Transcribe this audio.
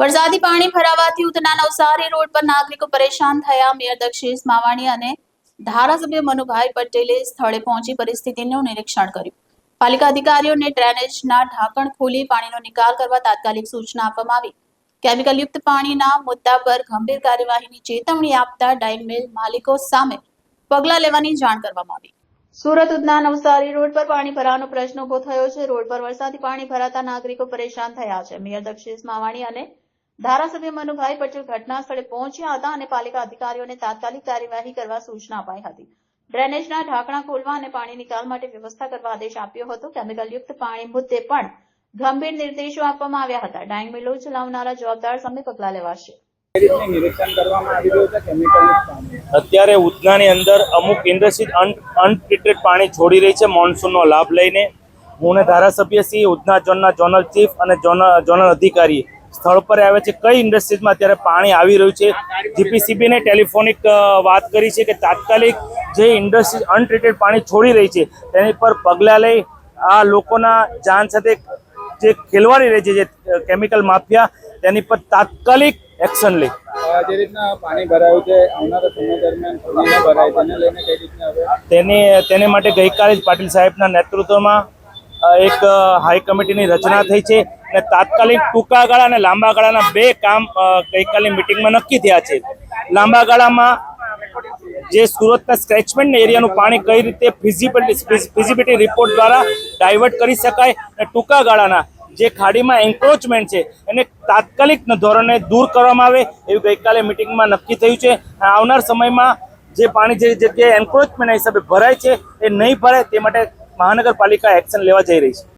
વરસાદી પાણી ભરાવાથી ઉધના નવસારી રોડ પર નાગરિકો પરેશાન થયા. મેયર દક્ષિશ માવાણી અને ધારાસભ્ય મનુભાઈ પટેલે સ્થળે પહોંચી પરિસ્થિતિનું નિરીક્ષણ કર્યું. પાલિકા અધિકારીઓને ડ્રેનેજના ઢાંકણ ખોલી પાણીનો નિકાલ કરવા તાત્કાલિક સૂચના આપવામાં આવી. કેમિકલયુક્ત પાણીના મુદ્દા પર ગંભીર કાર્યવાહીની ચેતવણી આપતા ડાઇંગ મિલ માલિકો સામે પગલાં લેવાની જાણ કરવામાં આવી. સુરત ઉધના નવસારી રોડ પર પાણી ભરાવાનો પ્રશ્ન ઊભો થયો છે. રોડ પર વરસાદી પાણી ભરાતા નાગરિકો પરેશાન થયા છે. મેયર દક્ષિશ માવાણી અને ધારાસભ્ય મનુભાઈ પટેલ ઘટના સ્થળે પહોંચ્યા હતા અને પાલિકા અધિકારીઓને તાત્કાલિક કાર્યવાહી કરવા સૂચના અપાઈ હતી. ડ્રેનેજના ઢાંકણા ખોલવા અને પાણી નિકાલ માટે વ્યવસ્થા કરવા આદેશ આપ્યો હતો. કેમિકલયુક્ત પાણી મુદ્દે પણ ગંભીર નિર્દેશો આપવામાં આવ્યા હતા. ડાઇંગ મિલો ચલાવનારા જવાબદાર સામે પગલાં લેવાશે. અત્યારે ઉધનાની અંદર અમુક ઇન્ડસ્ટ્રી અનટ્રીટેડ પાણી છોડી રહી છે. મોન્સૂનનો લાભ લઈને હું ધારાસભ્ય શ્રી ઉધના ઝોનના ઝોનલ ચીફ અને ઝોનલ અધિકારી સ્થળ પર આવે છે કઈ ઇન્ડસ્ટ્રીઝમાં અત્યારે પાણી આવી રહ્યું છે? જીપીસીબીને ટેલિફોનિક વાત કરી છે કે તાત્કાલિક જે ઇન્ડસ્ટ્રી અનટ્રીટેડ પાણી છોડી રહી છે તેની પર પગલાં લઈ આ લોકોના જાન સાથે જે ખેલવાડી રહી છે જે કેમિકલ માફિયા તેની પર તાત્કાલિક એક્શન લે જે રીતના પાણી ભરાયું છે આવનારા સમય દરમિયાન ભરાય તેને લઈને કઈ રીતના તેને તેને માટે ગઈકાલે જ પાટીલ સાહેબના નેતૃત્વમાં એક હાઈ કમિટીની રચના થઈ છે. અને તાત્કાલિક ટૂંકા ગાળા અને લાંબા ગાળાના બે કામ ગઈકાલની મિટિંગમાં નક્કી થયા છે. લાંબા ગાળામાં જે સુરતના સ્ક્રેચમેન્ટ એરિયાનું પાણી કઈ રીતે ફિઝિબિલિટી ફિઝિબિલિટી રિપોર્ટ દ્વારા ડાયવર્ટ કરી શકાય અને ટૂંકા ગાળાના જે ખાડીમાં એન્ક્રોચમેન્ટ છે, એને તાત્કાલિક ધોરણે દૂર કરવામાં આવે એવું ગઈકાલે મિટિંગમાં નક્કી થયું છે. આવનાર સમયમાં જે પાણી જે જગ્યાએ એન્ક્રોચમેન્ટ હિસાબે ભરાય છે, એ નહીં ભરાય તે માટે મહાનગરપાલિકા એક્શન લેવા જઈ રહી છે.